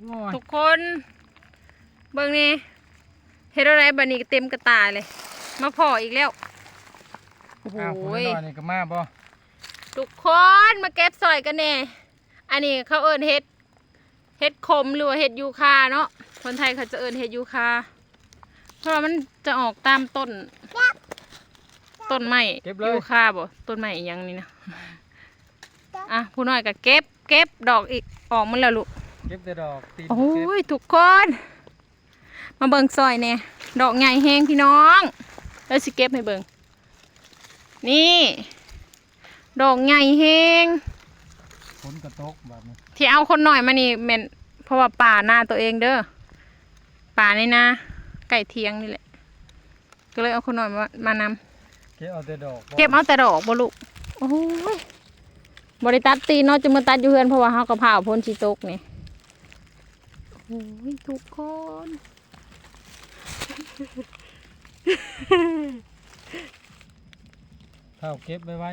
โอ้ยทุกคนเบิ่งนี่เฮ็ดอะไรบัดนี้ก็เต็มกระตาเลย มาพออีกแล้วโอ้โหอ้าวคุณน้อยนี่ก็มาบ่ทุกคนมาเก็บซอยกันแน่อันนี้เขาเอิ้นเฮ็ดเฮ็ดขมหรือว่าเฮ็ดยูคาเนาะคนไทยเขาจะเอิ้นเฮ็ดยูคาเพราะว่ามันจะออกตามต้น ต้นไม้เก็บเลยยูคาบ่ต้นไม้อีหยังนี่นะอะผู้น้อยก็เก็บเก็บดอกอีกออกมันแล้วลูก เก็บแต่ดอกตีนโอ้เก็บยทุกคน มาเบิ่งซอยเนี่ยดอกใหญ่แห้งพี่น้องแล้วสิเก็บให้เบิ่งนี่ ดอกใหญ่แห้งฝนกระตกแบบนี้ที่เอาคนหน่อยมานี่แม่นเพราะว่าป่าหน้าตัวเองเด้อป่าในนาไก่เทียงนี่แหละ ก็เลยเอาคนหน่อยมามานำเก็บเอาแต่ดอกเก็บเอาแต่ดอกบ่ลูกโอ้ยบริตัดตีนเนาะจะมาตัดอยู่เฮือนเพราะว่าเฮากระเพราพ้นชีตกนี่ โอ้ยทุกคน ข้าวเก็บไว้ไว้